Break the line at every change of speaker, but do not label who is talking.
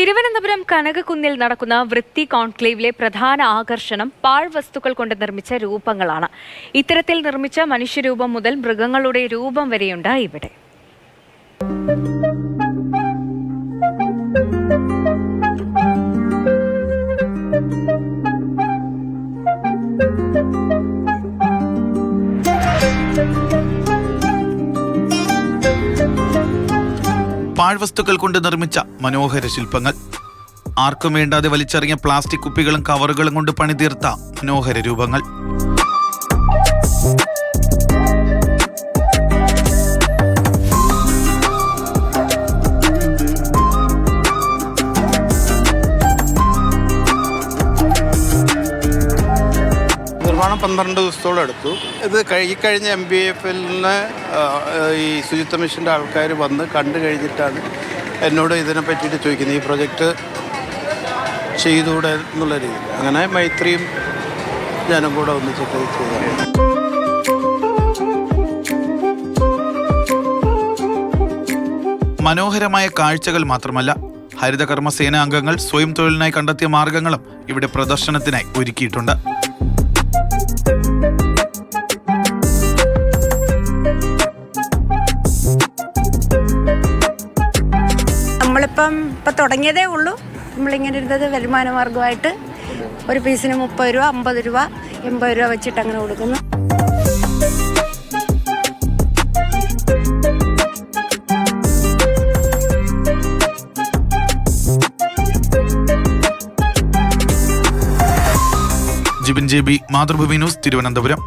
തിരുവനന്തപുരം കനകക്കുന്നിൽ നടക്കുന്ന വൃത്തി കോൺക്ലേവിലെ പ്രധാന ആകർഷണം പാഴ്വസ്തുക്കൾ കൊണ്ട് നിർമ്മിച്ച രൂപങ്ങളാണ്. ഇത്തരത്തിൽ നിർമ്മിച്ച മനുഷ്യരൂപം മുതൽ മൃഗങ്ങളുടെ രൂപം വരെയുണ്ട് ഇവിടെ.
പാഴ്വസ്തുക്കൾ കൊണ്ട് നിർമ്മിച്ച മനോഹര ശില്പങ്ങൾ. ആർക്കും വേണ്ടാതെ വലിച്ചെറിഞ്ഞ പ്ലാസ്റ്റിക് കുപ്പികളും കവറുകളും കൊണ്ട് പണിതീർത്ത മനോഹര രൂപങ്ങൾ.
നിർമ്മാണം പന്ത്രണ്ട് ദിവസത്തോളം എടുത്തു. ഇത് ഈ കഴിഞ്ഞ എം ബി എഫ് എല്ലിന് ഈ ശുചിത്വ മിഷന്റെ ആൾക്കാർ വന്ന് കണ്ടു കഴിഞ്ഞിട്ടാണ് എന്നോട് ഇതിനെ പറ്റിയിട്ട് ചോദിക്കുന്നത്. ഈ പ്രൊജക്റ്റ് ചെയ്തുകൂടെ എന്നുള്ള രീതിയിൽ. അങ്ങനെ മൈത്രിയും ഞാനും കൂടെ ഒന്നിച്ചിട്ട്
മനോഹരമായ കാഴ്ചകൾ മാത്രമല്ല ഹരിതകർമ്മ സേന അംഗങ്ങൾ സ്വയം തൊഴിലിനായി കണ്ടെത്തിയ മാർഗങ്ങളും ഇവിടെ പ്രദർശനത്തിനായി ഒരുക്കിയിട്ടുണ്ട്.
നമ്മളിപ്പം ഇപ്പം തുടങ്ങിയതേ ഉള്ളൂ. നമ്മളിങ്ങനെ ഇരുന്നത് വരുമാന മാർഗമായിട്ട് ഒരു പീസിന് മുപ്പത് രൂപ അമ്പത് രൂപ എൺപത് രൂപ വെച്ചിട്ട് അങ്ങനെ കൊടുക്കുന്നു.
Jibin J B Mathrubhumi news Thiruvananthapuram.